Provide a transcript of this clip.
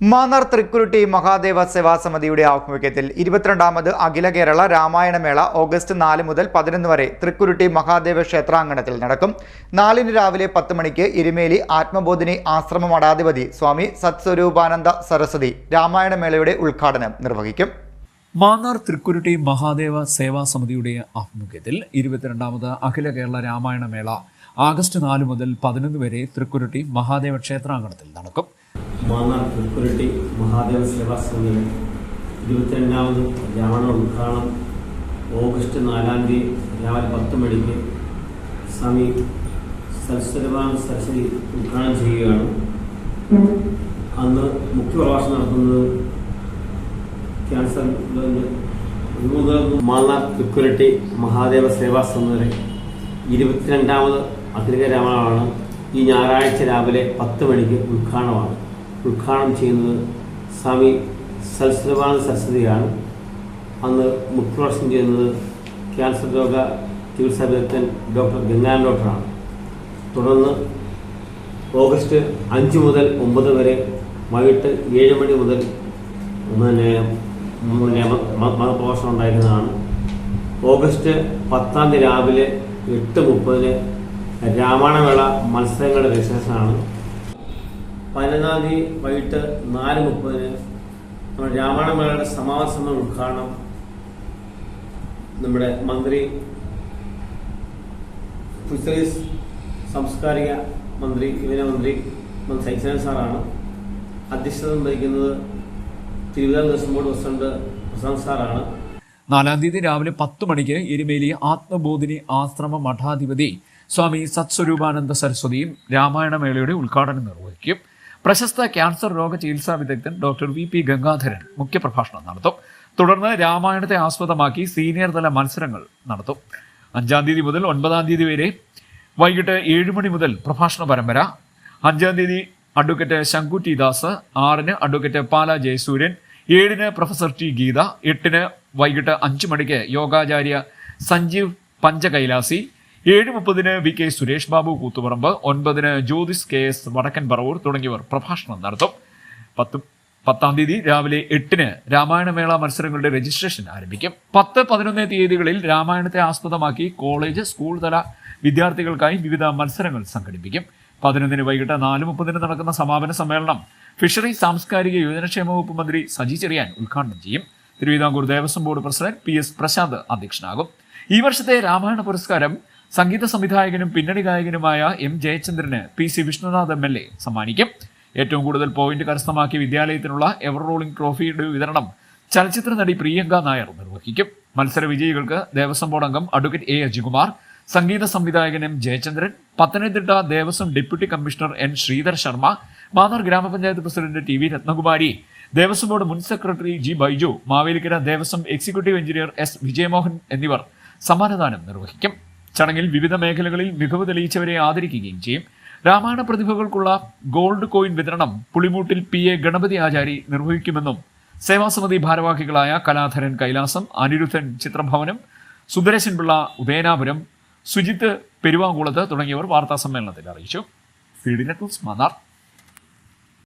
മാന്നാർ തൃക്കുരുട്ടി മഹാദേവ സേവാ സമിതിയുടെ ആഭിമുഖ്യത്തിൽ ഇരുപത്തിരണ്ടാമത് അഖില കേരള രാമായണമേള ഓഗസ്റ്റ് നാല് മുതൽ പതിനൊന്ന് വരെ തൃക്കുരുട്ടി മഹാദേവ ക്ഷേത്രാങ്കണത്തിൽ നടക്കും. നാലിന് രാവിലെ പത്ത് മണിക്ക് ഇരുമേലി ആത്മബോധിനി ആശ്രമ മഠാധിപതി സ്വാമി സത്സ്വരൂപാനന്ദ സരസ്വതി രാമായണമേളയുടെ ഉദ്ഘാടനം നിർവഹിക്കും. മാന്നാർ തൃക്കുരുട്ടി മഹാദേവ സേവാ സമിതിയുടെ ആഭിമുഖ്യത്തിൽ ഇരുപത്തിരണ്ടാമത് അഖില കേരള രാമായണമേള ആഗസ്റ്റ് നാല് മുതൽ പതിനൊന്ന് വരെ തൃക്കുരുട്ടി മഹാദേവ ക്ഷേത്രാങ്കണത്തിൽ നടക്കും. മാന്നാർ തൃക്കുരട്ടി മഹാദേവ സേവാ സമിതി ഇരുപത്തിരണ്ടാമത് രാവണ ഉദ്ഘാടനം. ഓഗസ്റ്റ് നാലാം തീയതി രാവിലെ പത്ത് മണിക്ക് സ്വാമി സരസ്വരവാൻ സരസ്വതി ഉദ്ഘാടനം ചെയ്യുകയാണ്. അന്ന് മുഖ്യപ്രഭാഷണം നടത്തുന്നത് ക്യാൻസർ മാന്നാർ തൃക്കുരട്ടി മഹാദേവ സേവാ സമിതിയുടെ ഇരുപത്തിരണ്ടാമത് അഖില രാവണമാണ് ഈ ഞായറാഴ്ച രാവിലെ പത്ത് മണിക്ക് ഉദ്ഘാടനമാണ്. ഉദ്ഘാടനം ചെയ്യുന്നത് സ്വാമി സൽസ്രവാന സരസ്വതിയാണ്. അന്ന് മുഖ്യപ്രഭാഷണം ചെയ്യുന്നത് ക്യാൻസർ രോഗ ചികിത്സാ വിദഗ്ധൻ ഡോക്ടർ ഗംഗാൻ ഡോക്ടറാണ്. തുടർന്ന് ഓഗസ്റ്റ് അഞ്ച് മുതൽ ഒമ്പത് വരെ വൈകിട്ട് ഏഴ് മണി മുതൽ പിന്നെ മതപ്രഭാഷണം ഉണ്ടായിരുന്നതാണ്. ഓഗസ്റ്റ് പത്താം തീയതി രാവിലെ എട്ട് മുപ്പതിന് രാമായണവേള മത്സരങ്ങളുടെ രജിസ്ട്രേഷനാണ് പതിനൊന്നാം തീയതി വൈകിട്ട് നാല് മുപ്പതിന് നമ്മുടെ രാമായണമേളയുടെ സമാപന സമ്മേളന ഉദ്ഘാടനം നമ്മുടെ മന്ത്രി ഫിഷറീസ് സാംസ്കാരിക മന്ത്രി യുവന മന്ത്രി സൈസന സാറാണ്. അധ്യക്ഷത വഹിക്കുന്നത് തിരുവിതാംകൂർ ദേവസ്വം ബോർഡ് പ്രസിഡന്റ് പ്രസാദ് സാറാണ്. നാലാം തീയതി രാവിലെ പത്ത് മണിക്ക് എരുമേലി ആത്മബോധിനി ആശ്രമ മഠാധിപതി സ്വാമി സത്സ്വരൂപാനന്ദ സരസ്വതിയും രാമായണ മേളയുടെ ഉദ്ഘാടനം നിർവഹിക്കും. പ്രശസ്ത ക്യാൻസർ രോഗ ചികിത്സാ വിദഗ്ധൻ ഡോക്ടർ വി പി ഗംഗാധരൻ മുഖ്യപ്രഭാഷണം നടത്തും. തുടർന്ന് രാമായണത്തെ ആസ്പദമാക്കി സീനിയർ തല മത്സരങ്ങൾ നടത്തും. അഞ്ചാം തീയതി മുതൽ ഒൻപതാം തീയതി വരെ വൈകിട്ട് ഏഴ് മണി മുതൽ പ്രഭാഷണ പരമ്പര. അഞ്ചാം തീയതി അഡ്വക്കേറ്റ് ശങ്കുറ്റി ദാസ് ആറിന് അഡ്വക്കേറ്റ് പാല ജയസൂര്യൻ ഏഴിന് പ്രൊഫസർ ടി ഗീത എട്ടിന് വൈകിട്ട് അഞ്ച് മണിക്ക് യോഗാചാര്യ സഞ്ജീവ് പഞ്ചകൈലാസി ഏഴ് മുപ്പതിന് വി കെ സുരേഷ് ബാബു കൂത്തുപറമ്പ് ഒൻപതിന് ജ്യോതിസ് കെ എസ് വടക്കൻ പറവൂർ തുടങ്ങിയവർ പ്രഭാഷണം നടത്തും. പത്ത് പത്താം തീയതി രാവിലെ എട്ടിന് രാമായണമേള മത്സരങ്ങളുടെ രജിസ്ട്രേഷൻ ആരംഭിക്കും. പത്ത് പതിനൊന്ന് തീയതികളിൽ രാമായണത്തെ ആസ്പദമാക്കി കോളേജ് സ്കൂൾ തല വിദ്യാർത്ഥികൾക്കായി വിവിധ മത്സരങ്ങൾ സംഘടിപ്പിക്കും. പതിനൊന്നിന് വൈകിട്ട് നാല് മുപ്പതിന് നടക്കുന്ന സമാപന സമ്മേളനം ഫിഷറി സാംസ്കാരിക യുവജനക്ഷേമ വകുപ്പ് മന്ത്രി സജി ചെറിയാൻ ഉദ്ഘാടനം ചെയ്യും. Travancore Devaswom board president P S Prasanth അധ്യക്ഷനാകും. ഈ വർഷത്തെ രാമായണ പുരസ്കാരം സംഗീത സംവിധായകനും പിന്നണി ഗായകനുമായ M Jayachandran P C Vishnunath M L A സമ്മാനിക്കും. ഏറ്റവും കൂടുതൽ പോയിന്റ് കരസ്ഥമാക്കിയ വിദ്യാലയത്തിനുള്ള എവർ റോളിംഗ് ട്രോഫിയുടെ വിതരണം ചലച്ചിത്ര നടി പ്രിയങ്ക നായർ നിർവഹിക്കും. മത്സര വിജയികൾക്ക് ദേവസ്വം ബോർഡ് അംഗം അഡ്വക്കേറ്റ് എ അജികുമാർ സംഗീത സംവിധായകൻ M Jayachandran Pathanamthitta Devaswom deputy commissioner N Sreedhar Sharma Mannar ഗ്രാമപഞ്ചായത്ത് president T V Rathnakumari Devaswom board മുൻ secretary G Baiju Mavelikkara Devaswom executive engineer S Vijayamohan എന്നിവർ സമ്മാനദാനം നിർവഹിക്കും. ചടങ്ങിൽ വിവിധ മേഖലകളിൽ മികവ് തെളിയിച്ചവരെ ആദരിക്കുകയും ചെയ്യും. രാമായണ പ്രതിഭകൾക്കുള്ള ഗോൾഡ് കോയിൻ വിതരണം പുളിമൂട്ടിൽ പി എ ഗണപതി ആചാരി നിർവഹിക്കുമെന്നും സേവാസമിതി ഭാരവാഹികളായ കലാധരൻ കൈലാസം അനിരുദ്ധൻ ചിത്രഭവനം സുന്ദരേശൻ പിള്ള ഉദയനാപുരം സുജിത്ത് പെരുവാങ്കുളത്ത് തുടങ്ങിയവർ വാർത്താ സമ്മേളനത്തിൽ അറിയിച്ചു ഫീഡിനെ മാന്നാർ.